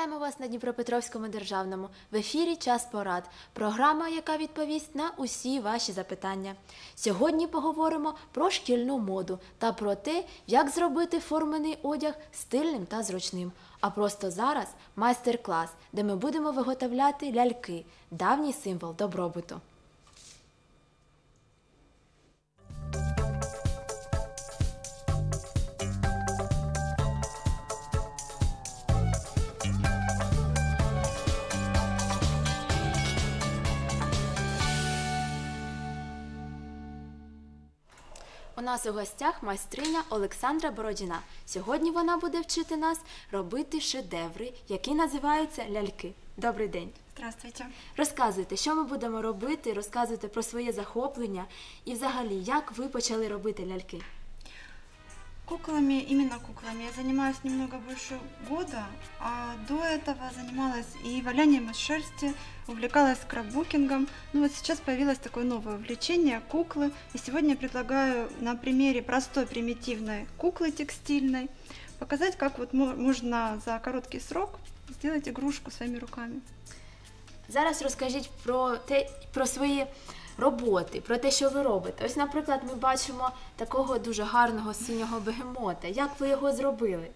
Вітаємо вас на Дніпропетровському державному. В ефірі Час порад. Програма, яка відповість на усі ваші запитання. Сьогодні поговоримо про шкільну моду та про те, як зробити формений одяг стильним та зручним. А просто зараз майстер-клас, де ми будемо виготовляти ляльки, давній символ добробуту. У нас у гостях майстриня Олександра Бородіна. Сьогодні вона буде вчити нас робити шедеври, які називаються ляльки. Добрий день. Здравствуйте. Розказуйте, що ми будемо робити, розказуйте про своє захоплення і взагалі, як ви почали робити ляльки. Куклами, именно куклами, я занимаюсь немного больше года, а до этого занималась и валянием из шерсти, увлекалась скраббукингом. Ну вот сейчас появилось такое новое увлечение – куклы. И сегодня я предлагаю на примере простой примитивной куклы текстильной показать, как вот мо- можно за короткий срок сделать игрушку своими руками. Зараз розкажіть про те, про свої роботи, про те, що ви робите. Ось, наприклад, ми бачимо такого дуже гарного синього бегемота. Як ви його зробили?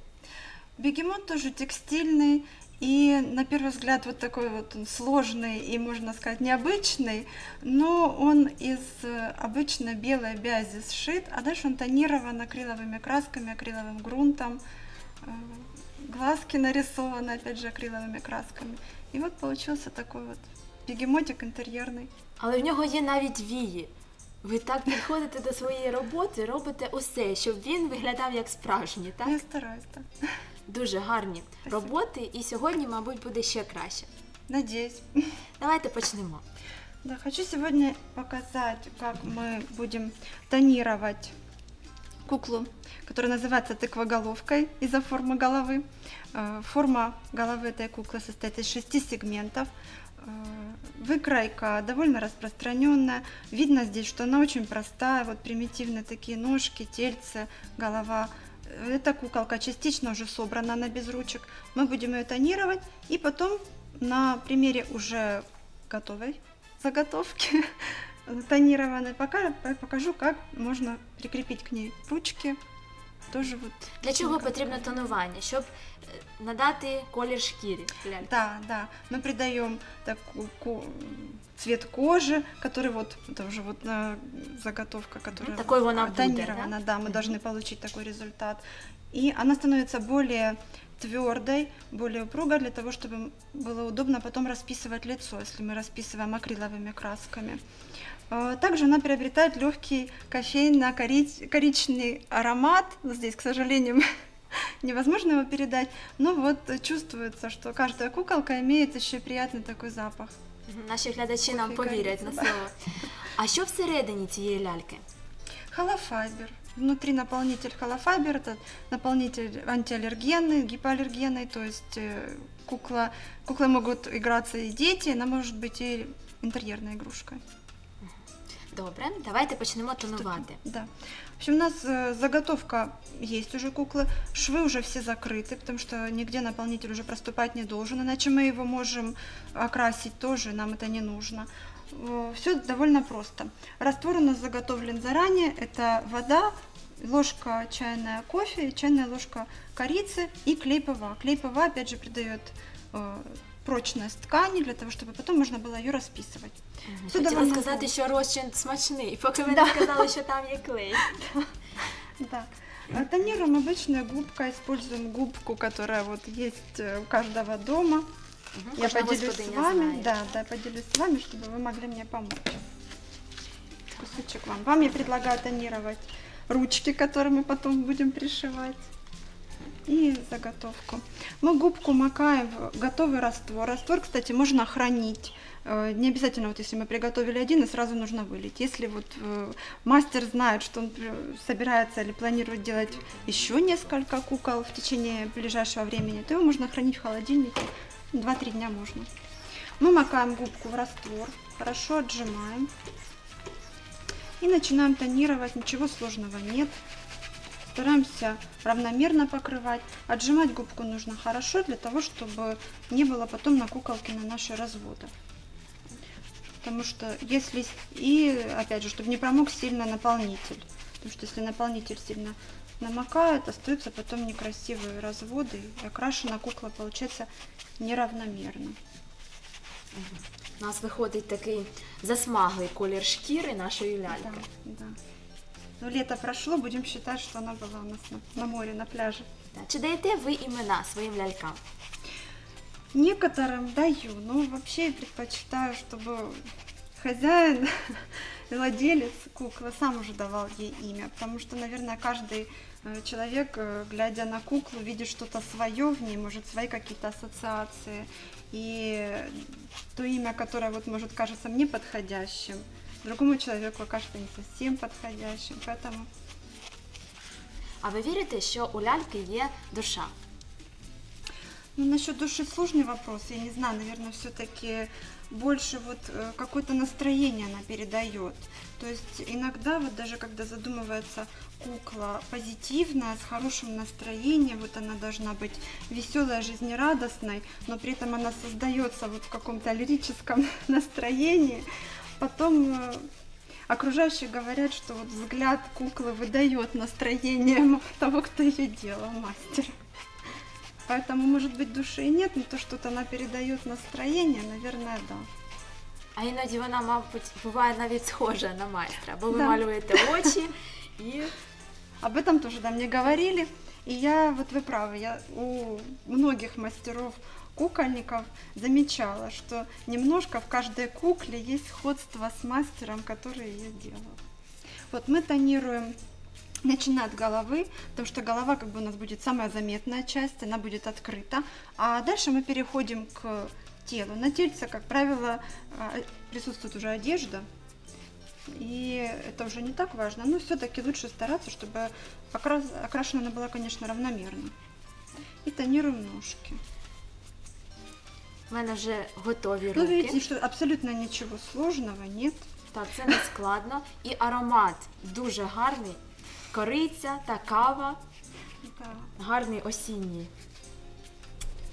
Бегемот тоже текстильный, и на первый взгляд вот такой вот он сложный и, можно сказать, необычный, но он из э, обычной белой бязи сшит, а дальше он тонирован акриловыми красками, акриловым грунтом, э, глазки нарисованы, опять же, акриловыми красками. И вот получился такой вот бегемотик интерьерный. Але в нього є навіть вії. Ви так підходите до своєї роботи, робите усе, щоб він виглядав як справжній, так? Я стараюсь, да. Дуже гарні Спасибо. роботи, і сьогодні, мабуть, буде ще краще. Надеюсь. Давайте почнемо. Да, хочу сегодня показать, как мы будем тонировать куклу, которая называется тыквоголовкой из-за формы головы. Э, Форма головы этой куклы состоит из шести сегментов. Выкройка довольно распространенная. Видно здесь, что она очень простая. Вот примитивные такие ножки, тельце, голова. Эта куколка частично уже собрана, она без ручек. Мы будем ее тонировать и потом на примере уже готовой заготовки тонированной пока покажу, как можно прикрепить к ней ручки. Тоже вот. Для чого такая. потрібно тонування? Щоб е, надати колір шкірі ляльки. Да, да. Мы придаем такую ко- цвет кожи, который вот это уже вот на заготовка, которая такой вот, она а, будет, тонирована, да, мы должны получить такой результат. И она становится более твердой, более упругой для того, чтобы было удобно потом расписывать лицо, если мы расписываем акриловыми красками. А, Также она приобретает легкий кофейно-коричневый аромат. Вот Здесь, к сожалению, невозможно его передать, но вот чувствуется, что каждая куколка имеет еще и приятный такой запах. Мгм, Наші глядачі нам Кофе повірять на корица, слово. А що всередині цієї ляльки? Холофайбер. Внутри наполнитель холофайбер, это наполнитель антиаллергенный, гипоаллергенный, то есть э, кукла, куклы могут играться и дети, она может быть и интерьерной игрушкой. Добре, давайте почнемо тонувати. Да. В общем, у нас э, заготовка есть уже куклы, швы уже все закрыты, потому что нигде наполнитель уже проступать не должен, иначе мы его можем окрасить тоже, нам это не нужно. Все довольно просто. Раствор у нас заготовлен заранее, это вода, ложка чайная кофе, чайная ложка корицы и клей ПВА. Клей ПВА опять же придает э, прочность ткани для того, чтобы потом можно было ее расписывать. Мгм. Все Хотіла довольно сказати, просто. що розчин смачний, поки ви Да. не сказали, що там є клей. Да. А Тонируем обычной губкой, используем губку, которая вот есть э, у каждого дома. Мгм, Я кожна поделюсь с господиня вами, знає. да, да, поделюсь с вами, чтобы вы могли мне помочь. Кусочек вам. Вам я предлагаю тонировать ручки, которые мы потом будем пришивать. И заготовку. Мы губку макаем в готовый раствор. Раствор, кстати, можно хранить. Э, Не обязательно, вот если мы приготовили один, и сразу нужно вылить. Если вот э, мастер знает, что он э, собирается или планирует делать еще несколько кукол в течение ближайшего времени, то его можно хранить в холодильнике. 2-3 дня можно. Мы макаем губку в раствор, хорошо отжимаем. И начинаем тонировать, ничего сложного нет. Стараемся равномерно покрывать. Отжимать губку нужно хорошо для того, чтобы не было потом на куколке на наши разводы. Потому что если... с- И, опять же, чтобы не промок сильно наполнитель. Потому что если наполнитель сильно намокает, остаются потом некрасивые разводы, и окрашена кукла получается неравномерно. У нас виходить такий засмаглий колір шкіри нашої Да, ляльки. да. Ну, лето прошло, будем считать, что она была у нас на, на море, на пляже. Так, Чи даєте ви імена своїм лялькам? Некоторым даю, но вообще я предпочитаю, чтобы хозяин, владелец куклы сам уже давал ей имя, потому что, наверное, каждый э, человек, э, глядя на куклу, видит что-то свое в ней, может, свои какие-то ассоциации, и то имя, которое вот может кажется мне подходящим, другому человеку окажется не совсем подходящим, поэтому А ви вірите, що у ляльки є душа? Ну, насчет души сложный вопрос. Я не знаю, наверное, все-таки больше вот э, какое-то настроение она передает. То есть иногда вот даже когда задумывается кукла позитивная, с хорошим настроением, вот она должна быть веселой, жизнерадостной, но при этом она создается вот в каком-то лирическом настроении Потом э, окружающие говорят, что вот взгляд куклы выдает настроение того, кто ее делал, мастера. Поэтому, может быть, души и нет, но то, что она передает настроение, наверное, да. А іноді вона, мабуть, буває навіть схожа на майстра, бо ви Да. малюєте очі і Об этом тоже, да, мне говорили. И я, вот вы правы, я у многих мастеров кукольников замечала, что немножко в каждой кукле есть сходство с мастером, который ее делал. Вот мы тонируем начиная от головы, потому что голова как бы у нас будет самая заметная часть, она будет открыта. А дальше мы переходим к телу. На тельце, как правило, а, присутствует уже одежда, и это уже не так важно, но все-таки лучше стараться, чтобы окрас- окрашена она была, конечно, равномерно. И тонируем ножки. В мене вже готові Ну, руки. видите, что абсолютно ничего сложного нет. Так, це не складно. І аромат дуже гарний. Кориця та кава. Да, Гарний осінній.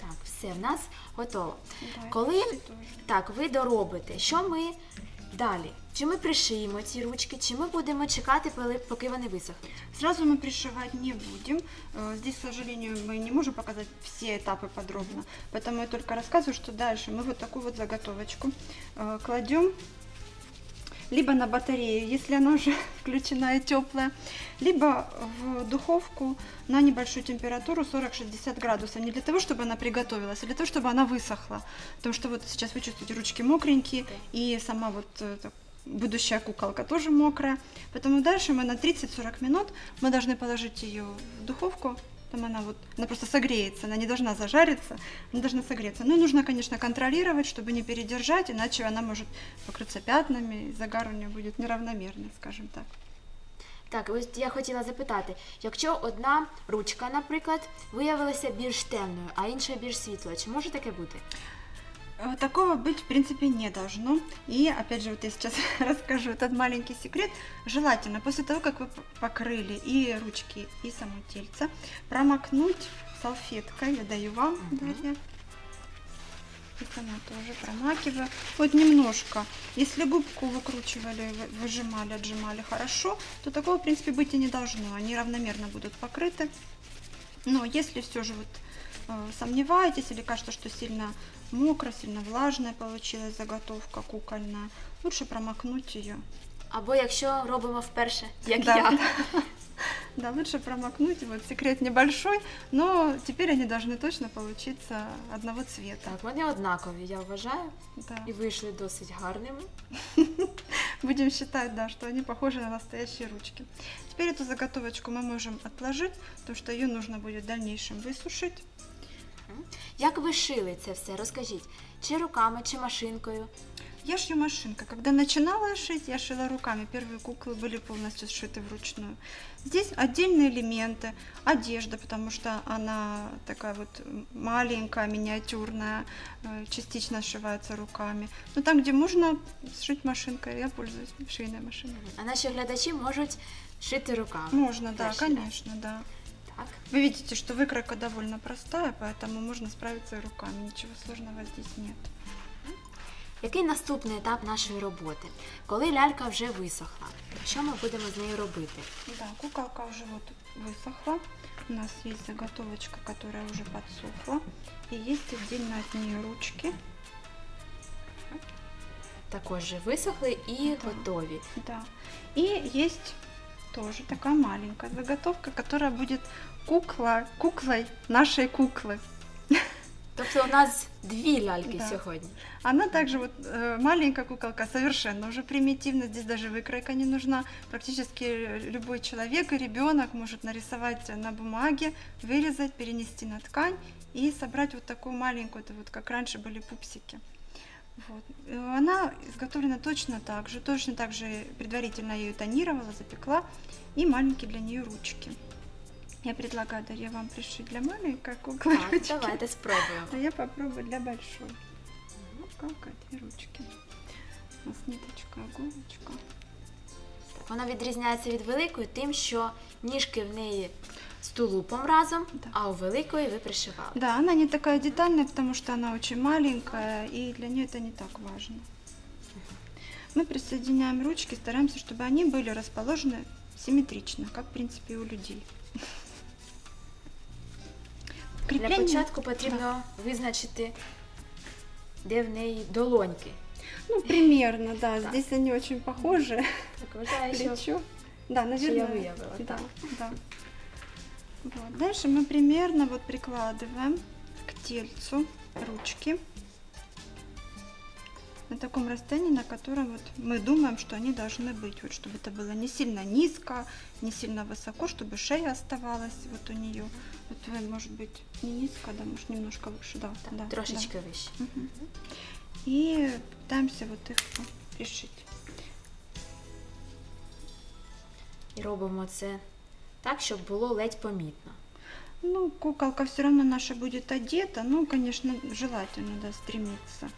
Так, все, в нас готово. да, Коли- это тоже. Так, ви доробите. Що ми далі? Чи ми пришиємо ці ручки, чи ми будемо чекати, поли- поки вони висохнуть? Сразу мы пришивать не будем. Э, Здесь, к сожалению, мы не можем показать все этапы подробно. Поэтому я только рассказываю, что дальше мы вот такую вот заготовочку э, кладем либо на батарею, если она уже включена и теплая, либо в духовку на небольшую температуру 40-60 градусов. Не для того, чтобы она приготовилась, а для того, чтобы она высохла. Потому что вот сейчас вы чувствуете, ручки мокренькие, и сама вот э, будущая куколка тоже мокрая. Поэтому дальше мы на 30-40 минут мы должны положить ее в духовку. Там она вот, она просто согреется, она не должна зажариться, она должна согреться. Ну, нужно, конечно, контролировать, чтобы не передержать, иначе она может покрыться пятнами, и загар у нее будет неравномерный, скажем так. Так, ось я хотіла запитати, якщо одна ручка, наприклад, виявилася більш темною, а інша більш світлою, чи може таке бути? Э, Такого быть, в принципе, не должно. И, опять же, вот я сейчас расскажу этот маленький секрет. Желательно после того, как вы покрыли и ручки, и само тельце, промокнуть салфеткой. Я даю вам, Мгм. Дарья. И сама тоже промакиваю. Вот немножко. Если губку выкручивали, вы- выжимали, отжимали хорошо, то такого, в принципе, быть и не должно. Они равномерно будут покрыты. Но если все же вот э, сомневаетесь или кажется, что сильно мокро, сильно влажная получилась заготовка кукольная, лучше промокнуть ее. Або якщо робимо вперше, як Да. я. Да, лучше промокнуть. Вот секрет небольшой, но теперь они должны точно получиться одного цвета. Так, вони однакові, я вважаю, Да. і вийшли досить гарними. Будем считать, да, что они похожи на настоящие ручки. Теперь эту заготовочку мы можем отложить, потому что ее нужно будет в дальнейшем высушить. Як ви шили це все? Розкажіть, чи руками, чи машинкою? Я шью машинкой. Когда начинала шить, я шила руками. Первые куклы были полностью сшиты вручную. Здесь отдельные элементы, одежда, потому что она такая вот маленькая, миниатюрная, э, частично сшивается руками. Но там, где можно сшить машинкой, я пользуюсь швейной машиной. А наші глядачі можуть шити руками. Можно, да, Дальше, да. конечно, да. Так. Вы видите, что выкройка довольно простая, поэтому можно справиться и руками. Ничего сложного здесь нет. Який наступний етап нашої роботи? Коли лялька вже висохла, що ми будемо з нею робити? Да, куколка уже вот высохла. У нас есть заготовочка, которая уже подсохла. И есть отдельно от нее ручки. Також вже висохли і Так. готові. Да. И есть тоже такая маленькая заготовка, которая будет кукла, куклой нашей куклы. Тобто у нас дві ляльки Да. сьогодні. Она также вот э, маленькая куколка, совершенно уже примитивно, здесь даже выкройка не нужна. Практически любой человек и ребенок может нарисовать на бумаге, вырезать, перенести на ткань и собрать вот такую маленькую, это вот как раньше были пупсики. Вот. Э, Она изготовлена точно так же, точно так же предварительно я ее тонировала, запекла, и маленькие для нее ручки. Я предлагаю, Дарья, вам пришить для маленькой куклы Так, ручки. давайте спробуємо. А я попробую для большой. Куколка, две ручки. У нас ниточка, иголочка. Так, Вона відрізняється від великої тим, що ніжки в неї з тулупом разом, Да. а у великої ви пришивали. Да, она не такая детальная, потому что она очень маленькая, и для нее это не так важно. Мы присоединяем ручки, стараемся, чтобы они были расположены симметрично, как, в принципе, и у людей. Для Крепление- початку потрібно визначити, де в неї долоньки. Ну, примерно, да. Да. Здесь они очень похожи. Так, вважаю, що Плечо. Да, наверное. я выявила, да, да. Вот. Дальше мы примерно вот прикладываем к тельцу ручки на таком расстоянии, на котором вот мы думаем, что они должны быть, вот, чтобы это было не сильно низко, не сильно высоко, чтобы шея оставалась вот у нее. Вот может быть не низко, да, может немножко выше, да, да, трошечки вище. да. Мгм. И пытаемся вот их пришить. І робимо це так, щоб було ледь помітно. Ну, куколка все равно наша будет одета. Ну, конечно, желательно, да, стремиться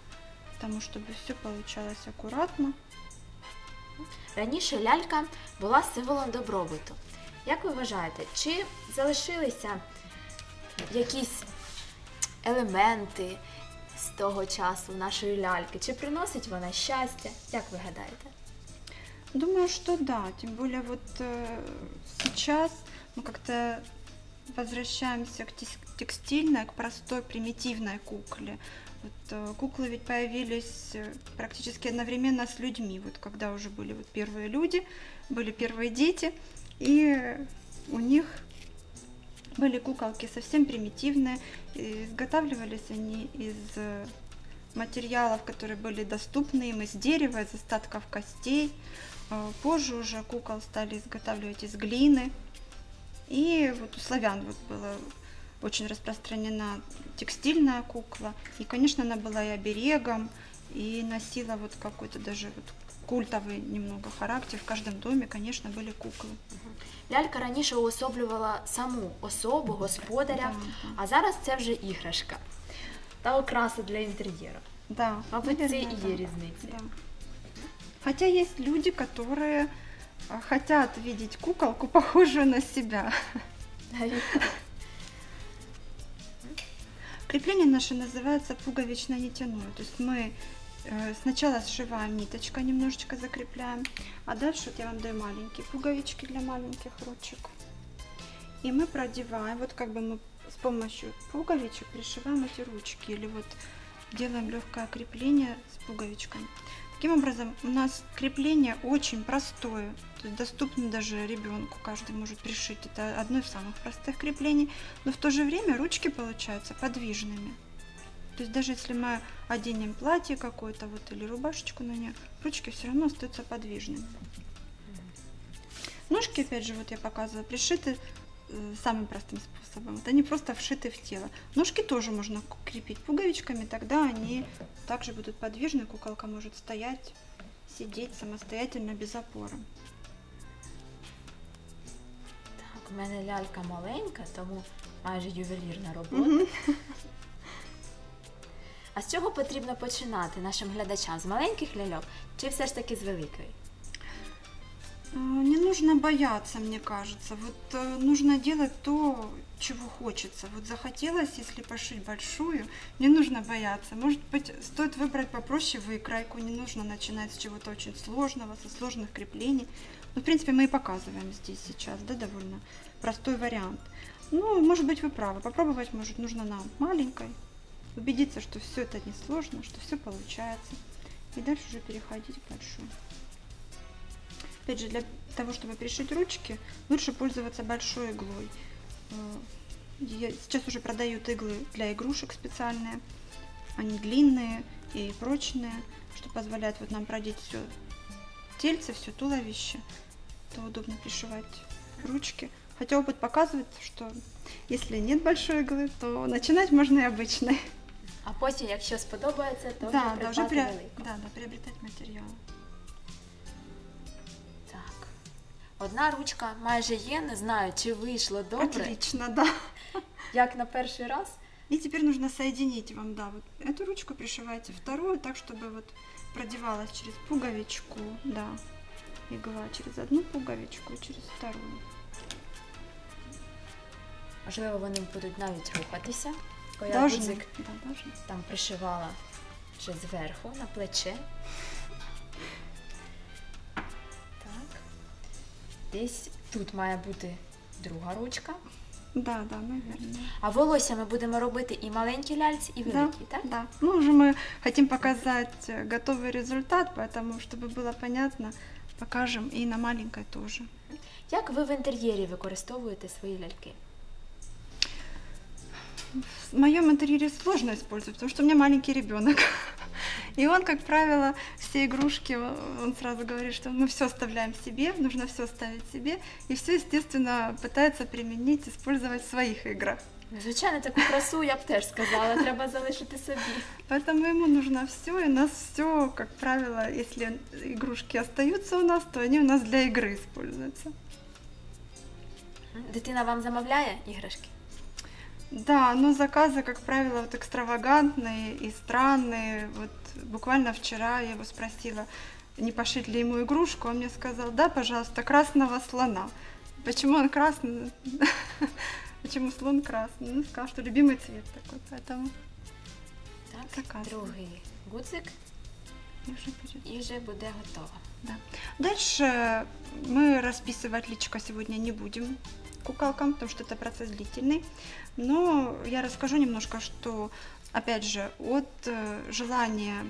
к тому, чтобы все получалось аккуратно. Раніше лялька була символом добробуту. Як ви вважаєте, чи залишилися якісь елементи з того часу нашої ляльки? Чи приносить вона щастя? Як ви гадаєте? Думаю, что да. Тем более вот э, сейчас мы как-то возвращаемся к тес- текстильной, к простой, примитивной кукле. Вот, э, куклы ведь появились э, практически одновременно с людьми. Вот когда уже были вот первые люди, были первые дети, и у них были куколки совсем примитивные. изготавливались они из э, материалов, которые были доступны им, из дерева, из остатков костей. Позже уже кукол стали изготавливать из глины. И вот у славян вот была очень распространена текстильная кукла. И, конечно, она была и оберегом, и носила вот какой-то даже вот культовый немного характер. В каждом доме, конечно, были куклы. Лялька раніше уособлювала саму особу, господаря, Да, да. а зараз це вже іграшка та окраса для інтер'єру. Да, Мабуть, це наверное, і да. є різниця. Да. Хотя есть люди, которые а, хотят видеть куколку, похожую на себя. Крепление наше называется пуговично-нитяное. То есть мы э, сначала сшиваем ниточкой, немножечко закрепляем, а дальше вот я вам даю маленькие пуговички для маленьких ручек. И мы продеваем, вот как бы мы с помощью пуговичек пришиваем эти ручки или вот делаем легкое крепление с пуговичками. Таким образом, у нас крепление очень простое, то есть доступно даже ребенку, каждый может пришить. Это одно из самых простых креплений, но в то же время ручки получаются подвижными. То есть даже если мы оденем платье какое-то вот или рубашечку на нее, ручки все равно остаются подвижными. Ножки, опять же, вот я показывала, пришиты самым простым способом. Вот они просто вшиты в тело. Ножки тоже можно к- крепить пуговичками, тогда они также будут подвижны, куколка может стоять, сидеть самостоятельно без опоры. Так, у мене лялька маленька, тому майже ювелірна робота. Мгм. А з чого потрібно починати нашим глядачам? З маленьких ляльок чи все ж таки з великої? А, Не нужно бояться, мне кажется. Вот э, нужно делать то, чего хочется. Вот захотелось, если пошить большую, не нужно бояться. Может быть, стоит выбрать попроще выкройку, не нужно начинать с чего-то очень сложного, со сложных креплений. Ну, в принципе, мы и показываем здесь сейчас, да, довольно простой вариант. Ну, может быть, вы правы. Попробовать, может, нужно на маленькой. Убедиться, что все это не сложно, что все получается. И дальше уже переходить к большой. Опять же, для того, чтобы пришить ручки, лучше пользоваться большой иглой. Э, я- Сейчас уже продают иглы для игрушек специальные. Они длинные и прочные, что позволяет вот нам продеть все тельце, все туловище. То удобно пришивать ручки. Хотя опыт показывает, что если нет большой иглы, то начинать можно и обычной. А потім, якщо сподобається, то Да, вже да, придбати при- да, да, приобретать материалы. Одна ручка майже є, не знаю, чи вийшло добре, Отлично, да. як на перший раз. И теперь нужно соединить вам, да, вот эту ручку пришивайте, вторую так, чтобы вот продевалась через пуговичку, да, игла через одну пуговичку через вторую. Можливо, вони будуть навіть рухатися. Бо я Должны, гудзик да, должны. там пришивала вже зверху на плече. Десь тут має бути друга ручка. Да, да, наверное. А волосся ми будемо робити і маленькі ляльці, і Да, великі, так? да. Ну, уже мы хотим показать э, готовый результат, поэтому, чтобы было понятно, покажем и на маленькой тоже. Як ви в інтер'єрі використовуєте свої ляльки? В моем интерьере сложно использовать, потому что у меня маленький ребенок. И он, как правило, все игрушки, о- он сразу говорит, что мы все оставляем себе, нужно все ставить себе, и все, естественно, пытается применить, использовать в своих играх. Ну, Звичайно, таку красу я б теж сказала, треба залишити собі. Поэтому ему нужно все, и у нас все, как правило, если игрушки остаются у нас, то они у нас для игры используются. Дитина вам замовляє іграшки? Да, но заказы, как правило, вот экстравагантные и странные. Вот буквально вчера я его спросила, не пошить ли ему игрушку, он мне сказал, да, пожалуйста, красного слона. Почему он красный? Почему слон красный? Ну, сказал, что любимый цвет такой, поэтому Так, Заказуємо. другий гудзик і вже буде готово. Дальше мы расписывать личико сегодня не будем куколкам, потому что это процесс длительный. Но я расскажу немножко, что, опять же, от э, желания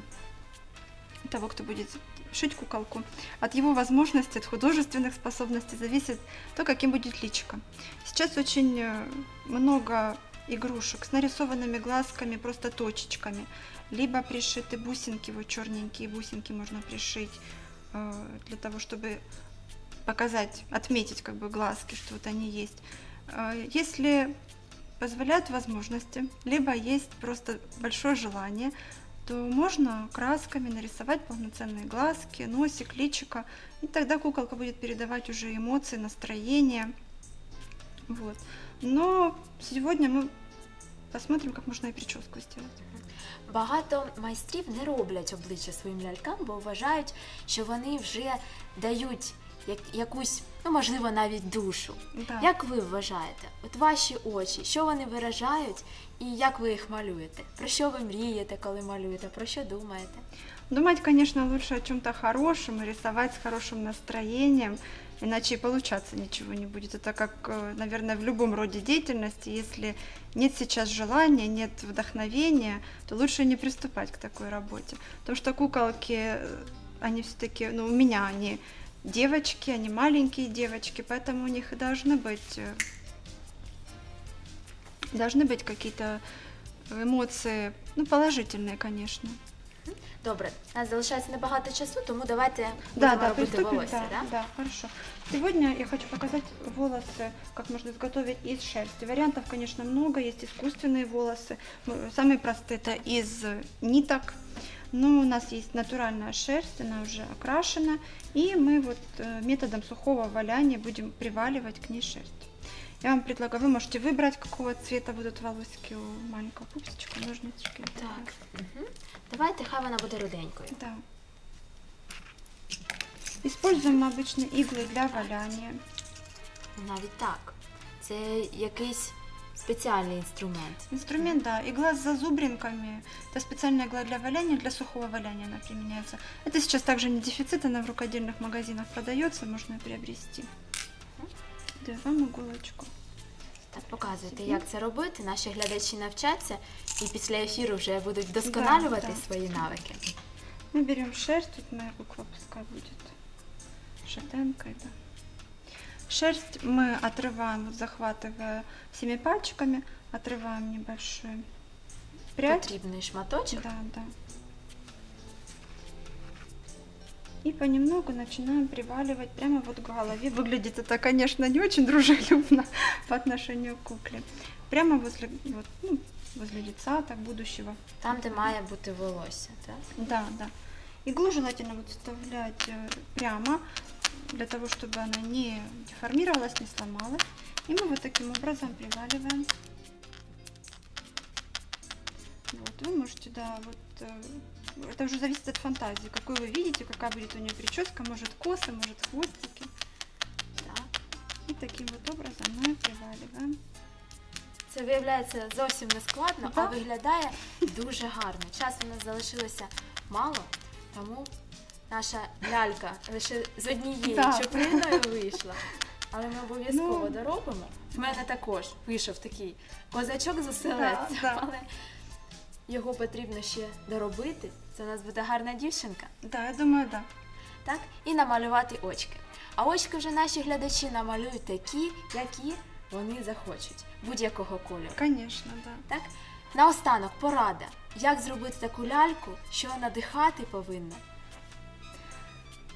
того, кто будет шить куколку, от его возможностей, от художественных способностей зависит то, каким будет личико. Сейчас очень э, много игрушек с нарисованными глазками, просто точечками, либо пришиты бусинки, вот черненькие бусинки можно пришить э, для того, чтобы показать, отметить как бы глазки, что вот они есть. Если позволяют возможности, либо есть просто большое желание, то можно красками нарисовать полноценные глазки, носик, личико, и тогда куколка будет передавать уже эмоции, настроение. Вот. Но сегодня мы посмотрим, как можно и прическу сделать. Багато майстрів не роблять обличчя своїм лялькам, бо вважають, що вони вже дають якусь, ну можливо, навіть душу. Да. Як ви вважаєте? От ваші очі, що вони виражають і як ви їх малюєте? Про що ви мрієте, коли малюєте? Про що думаєте? Думать, конечно, лучше о чем-то хорошем и рисовать с хорошим настроением, иначе и получаться ничего не будет. Это как, э, наверное, в любом роде деятельности. Если нет сейчас желания, нет вдохновения, то лучше не приступать к такой работе. Потому что куколки, э, они все-таки, ну, у меня они девочки, они маленькие девочки, поэтому у них должны быть, э, должны быть какие-то эмоции, ну, положительные, конечно. Добре, у нас залишається небагато часу, тому давайте Да, да, робити волосся. Да, Да? да, хорошо. Сегодня я хочу показать волосы, как можно изготовить из шерсти. Вариантов, конечно, много. Есть искусственные волосы. Мы- Самые простые это из ниток. Но у нас есть натуральная шерсть, она уже окрашена. И мы вот э, методом сухого валяния будем приваливать к ней шерсть. Я вам предлагаю, вы можете выбрать, какого цвета будут волосики у маленького пупсичка, ножнички. Так. Угу. Давайте, хай вона буде руденькою. Да. Используем обычно иглы для валяния. Навіть так. Це якийсь спеціальний інструмент. Инструмент, да, игла с зазубринками. Это специальная игла для валяния, для сухого валяния она применяется. Это сейчас также не дефицит, она в рукодельных магазинах продается, можно ее приобрести. Да, вам иголочку. Так, показуйте, як це робити. Наші глядачі навчаться і після ефіру вже будуть вдосконалювати Да, да. свої навики. Мы берем шерсть, тут моя кукла пускай будет шатенкой, да. Шерсть мы отрываем, вот захватывая всеми пальчиками, отрываем небольшую прядь. Потрібний шматочок. Да, да. И понемногу начинаем приваливать прямо вот к голове. Выглядит это, конечно, не очень дружелюбно по отношению к кукле. Прямо возле, вот, ну, возле лица так будущего. Там, де має бути волосся. Так? Да, да. Иглу желательно вот вставлять э, прямо, для того, чтобы она не деформировалась, не сломалась. И мы вот таким образом приваливаем. Вот, вы можете, да, вот э, это уже зависит от фантазии, какой вы видите, какая будет у нее прическа, может косы, может хвостики. Так. И таким вот образом мы приваливаем. Це виявляється зовсім не складно, а Да. виглядає дуже гарно. Часу у нас залишилося мало, тому наша лялька лише з однією Да. чуприною вийшла. Але ми обов'язково Ну. доробимо. В мене також вийшов такий козачок з оселедцем, Да, да. але його потрібно ще доробити. Це у нас буде гарна дівчинка. Да, я думаю, да. так? І намалювати очки. А очки вже наші глядачі намалюють такі, які вони захочуть, будь-якого кольору. Конечно, да. Так? Наостанок порада, як зробити таку ляльку, що надихати повинна.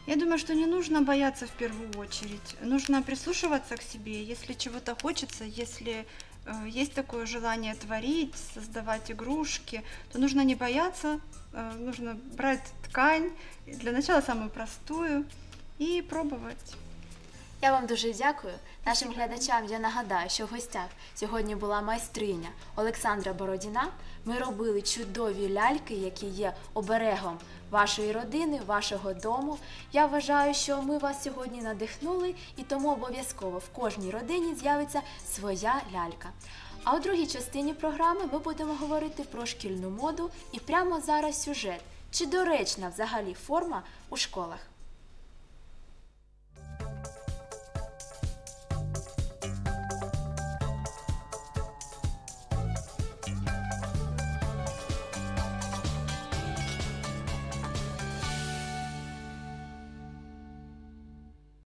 Я думаю, что не нужно бояться в первую очередь. Нужно прислушиваться к себе, если чего-то хочется, если э, есть такое желание творить, создавать игрушки, то нужно не бояться, э, нужно брать ткань, для начала самую простую, и пробовать. Я вам дуже дякую. Нашим глядачам я нагадаю, що в гостях сьогодні була майстриня Олександра Бородіна. Ми робили чудові ляльки, які є оберегом вашої родини, вашого дому. Я вважаю, що ми вас сьогодні надихнули, і тому обов'язково в кожній родині з'явиться своя лялька. А у другій частині програми ми будемо говорити про шкільну моду і прямо зараз сюжет. Чи доречна взагалі форма у школах?